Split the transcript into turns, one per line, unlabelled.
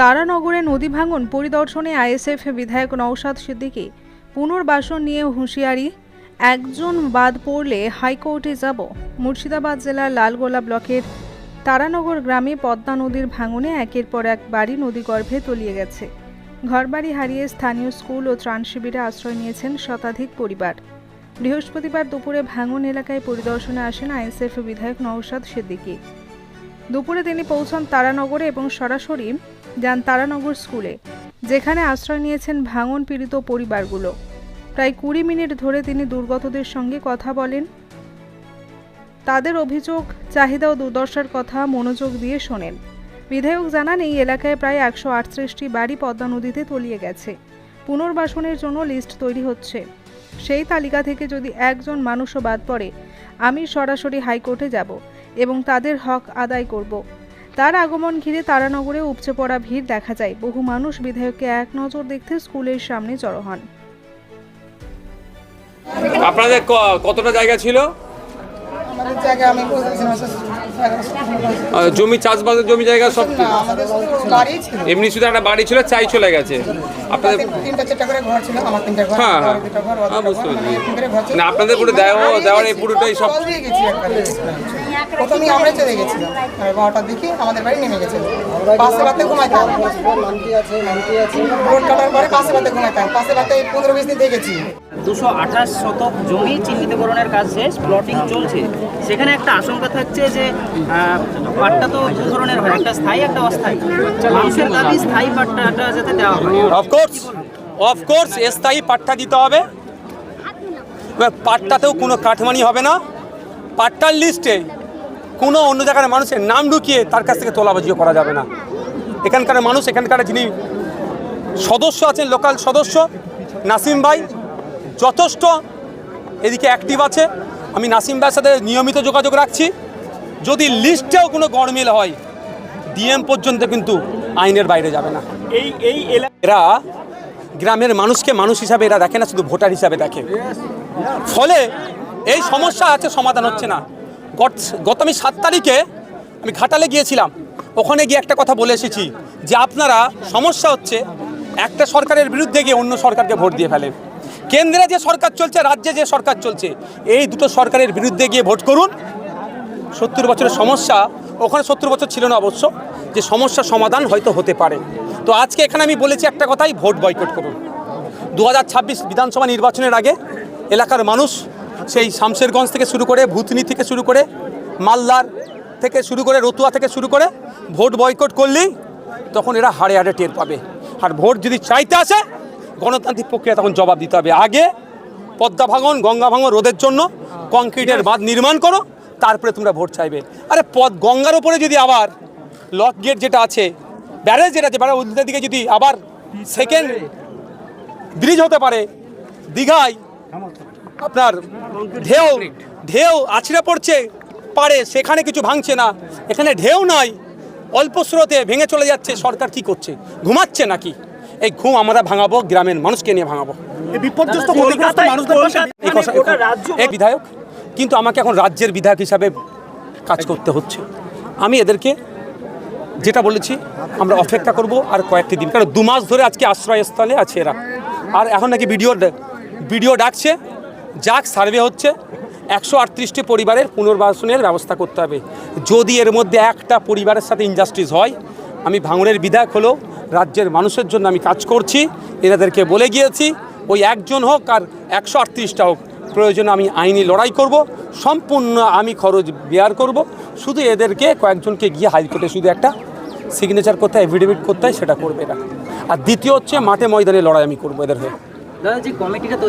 তারানগরে নদী ভাঙন পরিদর্শনে আইএসএফ বিধায়ক নওশাদ সিদ্দিকী পুনর্বাসন নিয়ে হুঁশিয়ারি, একজন বাদ পড়লে হাইকোর্টে যাব। মুর্শিদাবাদ জেলার লালগোলা ব্লকের তারানগর গ্রামে পদ্মা নদীর ভাঙনে একের পর এক বাড়ি নদীগর্ভে তলিয়ে গেছে। ঘরবাড়ি হারিয়ে স্থানীয় স্কুল ও ত্রাণ শিবিরে আশ্রয় নিয়েছেন শতাধিক পরিবার। বৃহস্পতিবার দুপুরে ভাঙন এলাকায় পরিদর্শনে আসেন আইএসএফ বিধায়ক নওশাদ সিদ্দিকী। দুপুরে তিনি পৌঁছান তারানগরে এবং সরাসরি যান তারানগর স্কুলে, যেখানে আশ্রয় নিয়েছেন ভাঙন পীড়িত পরিবারগুলো। প্রায় কুড়ি মিনিট ধরে তিনি দুর্গতদের সঙ্গে কথা বলেন। তাদের অভিযোগ, চাহিদা ও দুর্দশার কথা মনোযোগ দিয়ে শোনেন। বিধায়ক জানান, এই এলাকায় প্রায় একশো আটত্রিশটি বাড়ি পদ্মা নদীতে তলিয়ে গেছে। পুনর্বাসনের জন্য লিস্ট তৈরি হচ্ছে। সেই তালিকা থেকে যদি একজন মানুষও বাদ পড়ে, আমি সরাসরি হাইকোর্টে যাব। এবং তাদের হক আদায় করব। তার আগমন ঘিরে তারানগরে উপচে পড়া ভিড় দেখা যায়। বহু মানুষ বিধায়ককে এক নজর দেখতে স্কুলের সামনে জড়ো হন।
আপনাদের কতটা জায়গা ছিল?
আমাদের জায়গা আমি
জমি চাষবাসের জমি জায়গা সব
আমাদের বাড়ি
এমনি শুধু একটা বাড়ি ছিল চাই চলে গেছে। আপনাদের হ্যাঁ, হ্যাঁ। বুঝতে পেরেছি। না, আপনাদের পুরো দেওয়া- দেওয়ার এই পুরোটাই সব-।
প্রথমে আমরা চলে গেছিলাম। বারোটার দিকে আমাদের বাড়ি নেমে গেছে পাশে বাতে ঘুমাইতাম। রোড কাটার পরে পাশে বাতে ঘুমাইতাম। পাশে বাতে পনেরো বিশ দিন দেখেছি
দুশো আঠাশ শতক জমি চিহ্নিতকরণের কাজ শেষ প্লটিং চলছে। সেখানে একটা আশঙ্কা থাকছে যে পাট্টা তো দু ধরনের হয়, একটা স্থায়ী, একটা অস্থায়ী। মানুষের দাবি স্থায়ী পাট্টাটা যাতে দেওয়া হয়।
অফকোর্স অফকোর্স স্থায়ী পাট্টা দিতে হবে। পাট্টাতেও কোনো কাঠমানি হবে না। পাট্টার লিস্টে কোনো অন্য জায়গার মানুষের নাম ঢুকিয়ে তার কাছ থেকে তোলাবাজিও করা যাবে না। এখানকার মানুষ, এখানকার যিনি সদস্য আছেন, লোকাল সদস্য, নাসিম ভাই, যথেষ্ট এদিকে অ্যাক্টিভ আছে। আমি নাসিম ভাইয়ের সাথে নিয়মিত যোগাযোগ রাখছি। যদি লিস্টেও কোনো গড়মিল হয় ডিএম পর্যন্ত কিন্তু আইনের বাইরে যাবে না।
এই এই
এরা গ্রামের মানুষকে মানুষ হিসাবে এরা দেখে না শুধু ভোটার হিসাবে দেখে। ফলে এই সমস্যা আছে সমাধান হচ্ছে না। গত- গত আমি সাত তারিখে আমি ঘাটালে গিয়েছিলাম। ওখানে গিয়ে একটা কথা বলে এসেছি যে আপনারা সমস্যা হচ্ছে একটা সরকারের বিরুদ্ধে গিয়ে অন্য সরকারকে ভোট দিয়ে ফেলেন কেন্দ্রে যে সরকার চলছে রাজ্যে যে সরকার চলছে এই দুটো সরকারের বিরুদ্ধে গিয়ে ভোট করুন সত্তর বছরের সমস্যা, ওখানে সত্তর বছর ছিল না অবশ্য, যে সমস্যার সমাধান হয়তো হতে পারে। তো আজকে এখানে আমি বলেছি একটা কথাই, ভোট বয়কট করুন। দু হাজার ছাব্বিশ বিধানসভা নির্বাচনের আগে এলাকার মানুষ সেই শামশেরগঞ্জ থেকে শুরু করে, ভূতনি থেকে শুরু করে, মালদার থেকে শুরু করে, রতুয়া থেকে শুরু করে ভোট বয়কট করলেই তখন এরা হাড়ে হাড়ে টের পাবে। আর ভোট যদি চাইতে আসে, গণতান্ত্রিক প্রক্রিয়া তখন জবাব দিতে হবে। আগে পদ্মা ভাঙন, গঙ্গা ভাঙন রোধের জন্য কংক্রিটের বাঁধ নির্মাণ করো তারপরে তোমরা ভোট চাইবে। আরে পদ গঙ্গার ওপরে যদি আবার লক গেট যেটা আছে ব্যারেজ যেটা আছে ব্যারেজ উল্টো দিকে যদি আবার সেকেন্ড ব্রিজ হতে পারে দীঘায় আপনার ঢেউ ঢেউ আছড়ে পড়ছে পারে সেখানে কিছু ভাঙছে না। এখানে ঢেউ নাই অল্প স্রোতে ভেঙে চলে যাচ্ছে সরকার কি করছে? ঘুমাচ্ছে নাকি? এই ঘুম আমরা ভাঙাবো গ্রামের মানুষকে নিয়ে ভাঙাবো।
এই বিপর্যস্ত
বিধায়ক? কিন্তু আমাকে এখন রাজ্যের বিধায়ক হিসাবে কাজ করতে হচ্ছে। আমি এদেরকে যেটা বলেছি, আমরা অপেক্ষা করব আর কয়েকটি দিন। কারণ দু মাস ধরে আজকে আশ্রয়স্থলে আছে এরা। আর এখন নাকি ভিডিও ভিডিও ডাকছে, যাক সার্ভে হচ্ছে। একশো আটত্রিশটি পরিবারের পুনর্বাসনের ব্যবস্থা করতে হবে। যদি এর মধ্যে একটা পরিবারের সাথে ইনজাস্টিস হয়, আমি ভাঙনের বিধায়ক হলেও রাজ্যের মানুষের জন্য আমি কাজ করছি। এনাদেরকে বলে গিয়েছি, ওই একজন হোক আর একশো আটত্রিশটা হোক। প্রয়োজনে আমি আইনি লড়াই করব, সম্পূর্ণ আমি খরচ বেয়ার করব। শুধু এদেরকে, কয়েকজনকে গিয়ে হাইকোর্টে শুধু একটা সিগনেচার করতে হয় এফিডেভিট করতে হয়, সেটা করবে এরা। আর দ্বিতীয় হচ্ছে মাঠে ময়দানে লড়াই আমি করব এদের হয়ে।
দাদা, যে কমিটিটা তৈরি